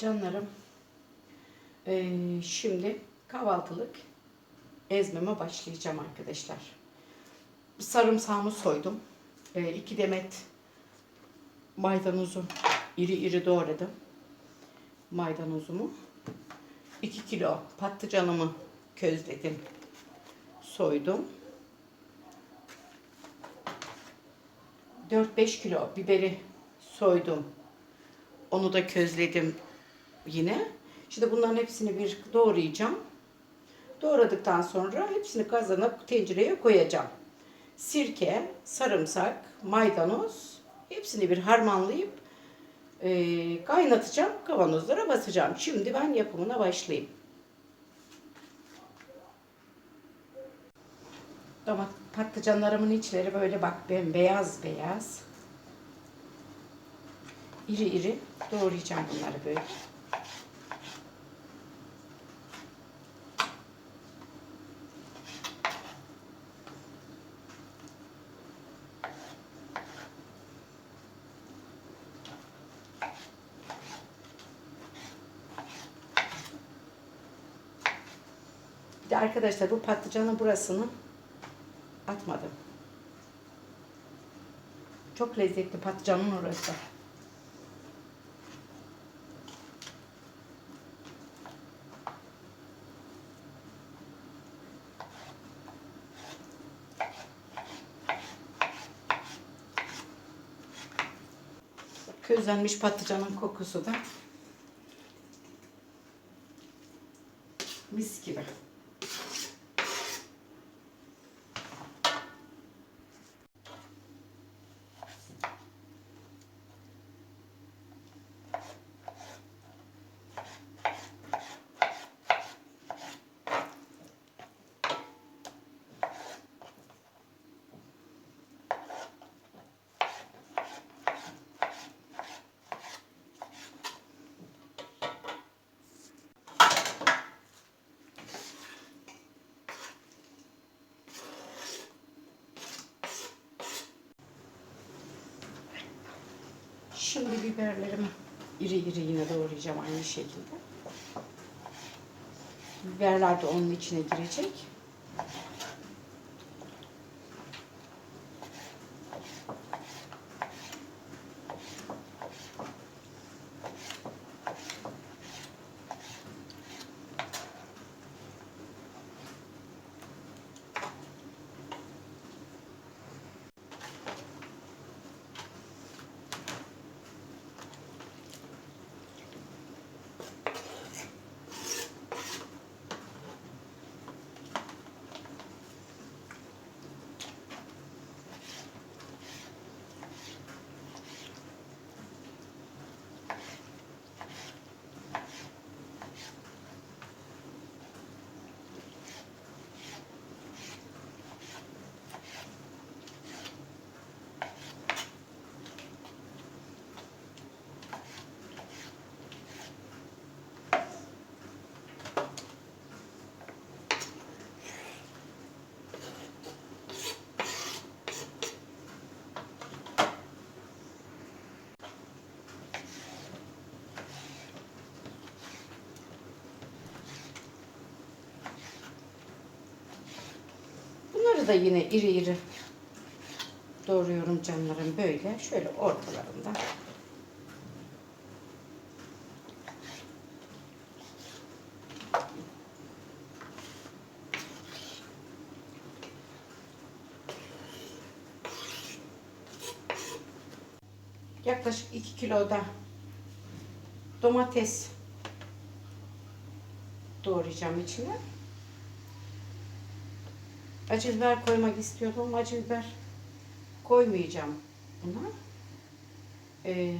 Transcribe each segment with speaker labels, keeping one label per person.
Speaker 1: Canlarım, eee, şimdi kahvaltılık ezmeme başlayacağım arkadaşlar. Sarımsağımı soydum. Eee, iki demet maydanozu iri iri doğradım. Maydanozumu. 2 kilo patlıcanımı közledim. Soydum. 4-5 kilo biberi soydum. Onu da közledim yine. Şimdi bunların hepsini bir doğrayacağım. Doğradıktan sonra hepsini kazana tencereye koyacağım. Sirke, sarımsak, maydanoz hepsini bir harmanlayıp e, kaynatacağım. Kavanozlara basacağım. Şimdi ben yapımına başlayayım. Domat patlıcanlarımın içleri böyle bak bembeyaz beyaz. İri iri doğrayacağım bunları böyle. De arkadaşlar bu patlıcanın burasını atmadım. Çok lezzetli patlıcanın orası. Közlenmiş patlıcanın kokusu da mis gibi. Şimdi biberlerimi iri iri yine doğrayacağım aynı şekilde. Biberler de onun içine girecek. Bunları da yine iri iri doğruyorum canlarım böyle. Şöyle ortalarında. Yaklaşık 2 kilo da domates doğrayacağım içine. Acı biber koymak istiyordum acı biber koymayacağım buna. Ee,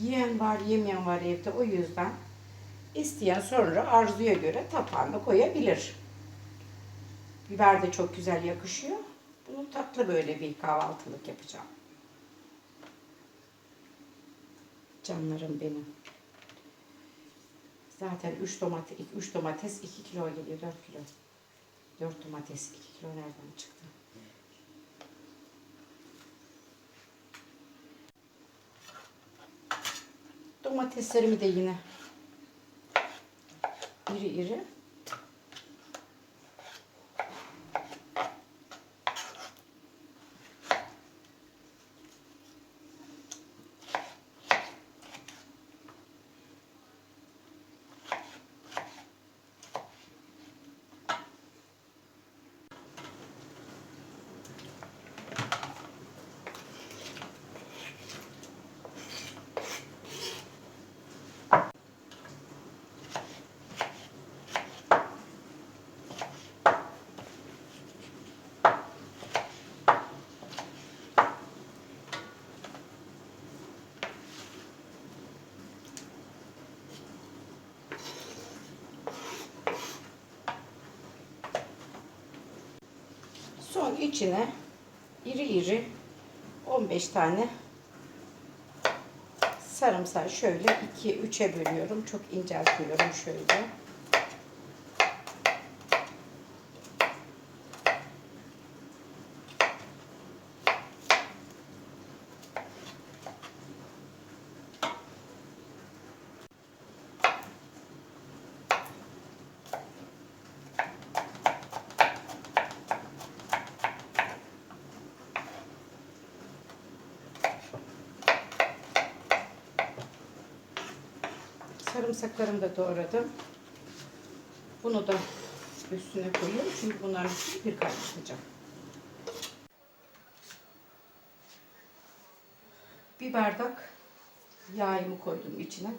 Speaker 1: yiyen var, yemeyen var evde. O yüzden isteyen sonra arzuya göre tabağına koyabilir. Biber de çok güzel yakışıyor. Bunu tatlı böyle bir kahvaltılık yapacağım. Canlarım benim. Zaten 3 domates, 3 domates 2 kilo geliyor, 4 kilo. 4 domates 2 kilo nereden çıktı? Domateslerimi de yine iri iri Son içine iri iri 15 tane sarımsağı şöyle 2-3'e bölüyorum. Çok inceltiyorum şöyle. Sarımsaklarımı da doğradım. Bunu da üstüne koyuyorum. Çünkü bunların bir kaynatacağım. Bir bardak yağımı koydum içine.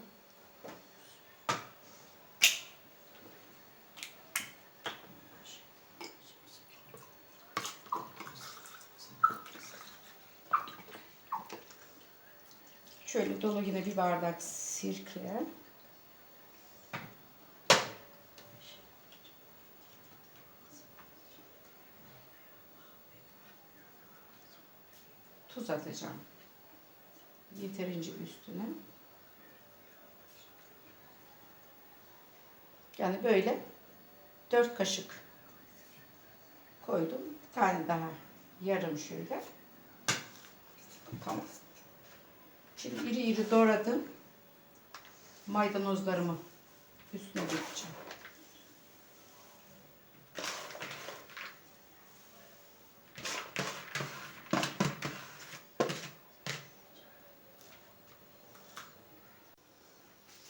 Speaker 1: Şöyle dolu yine bir bardak sirke. Tuz atacağım. Yeterince üstüne. Yani böyle 4 kaşık koydum. Bir tane daha yarım şöyle. Tamam. Şimdi iri iri doğradım. Maydanozlarımı üstüne dökeceğim.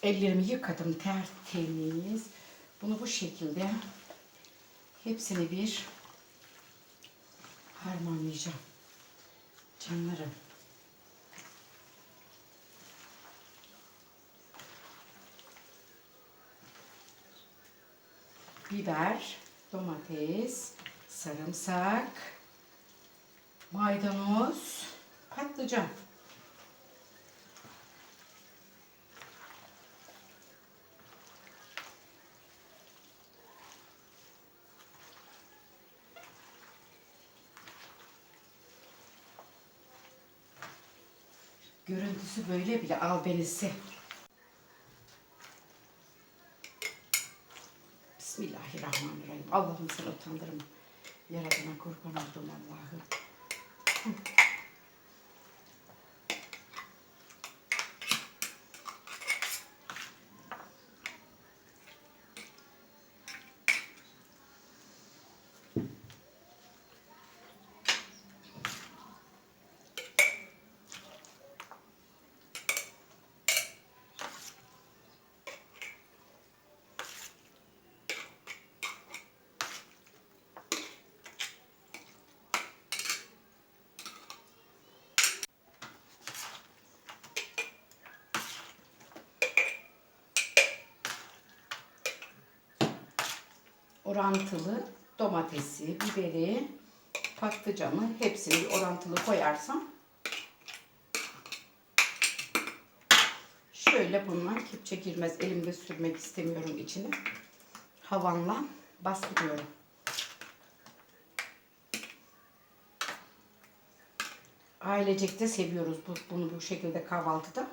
Speaker 1: Ellerimi yıkadım tertemiz. Bunu bu şekilde hepsini bir harmanlayacağım. Canlarım. biber, domates, sarımsak, maydanoz, patlıcan. Görüntüsü böyle bile albenisi. Bismillahirrahmanirrahim. Allah'ım sen utandırma. Yaradana kurban oldum Allah'ım. Orantılı domatesi, biberi, patlıcanı hepsini orantılı koyarsam şöyle bunlar kepçe girmez. Elimde sürmek istemiyorum içine. Havanla bastırıyorum. Ailecek de seviyoruz bu, bunu bu şekilde kahvaltıda.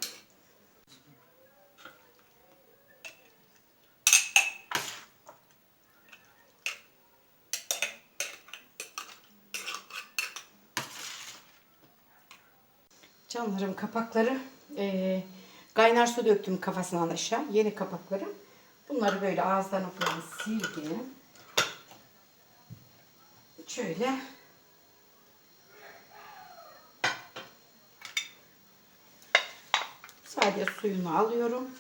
Speaker 1: Canlarım kapakları eee Kaynar su döktüm kafasından aşağı. Yeni kapaklarım. Bunları böyle ağızdan falan sildim. Şöyle sadece suyunu alıyorum.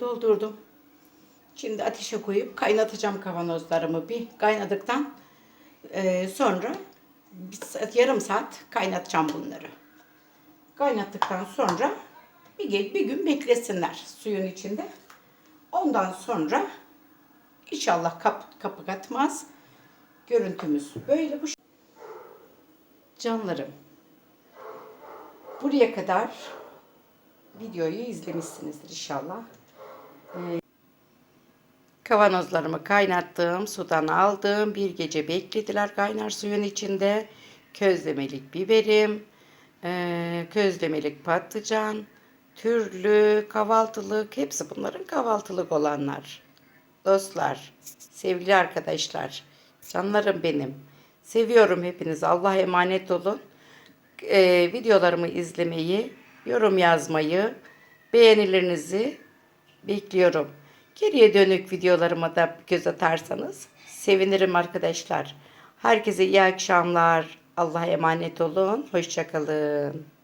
Speaker 1: Doldurdum. Şimdi ateşe koyup kaynatacağım kavanozlarımı bir kaynadıktan eee, sonra bir yarım saat kaynatacağım bunları. Kaynattıktan sonra bir, bir gün beklesinler suyun içinde. Ondan sonra inşallah kap, kapı atmaz. Görüntümüz böyle bu. Canlarım. Buraya kadar videoyu izlemişsinizdir inşallah. Kavanozlarımı kaynattım, sudan aldım. Bir gece beklediler kaynar suyun içinde. Közlemelik biberim, eee, közlemelik patlıcan, türlü kahvaltılık, hepsi bunların kahvaltılık olanlar. Dostlar, sevgili arkadaşlar, canlarım benim. Seviyorum hepinizi. Allah'a emanet olun. Eee, videolarımı izlemeyi, yorum yazmayı, beğenilerinizi bekliyorum. Geriye dönük videolarıma da göz atarsanız sevinirim arkadaşlar. Herkese iyi akşamlar. Allah'a emanet olun. Hoşçakalın.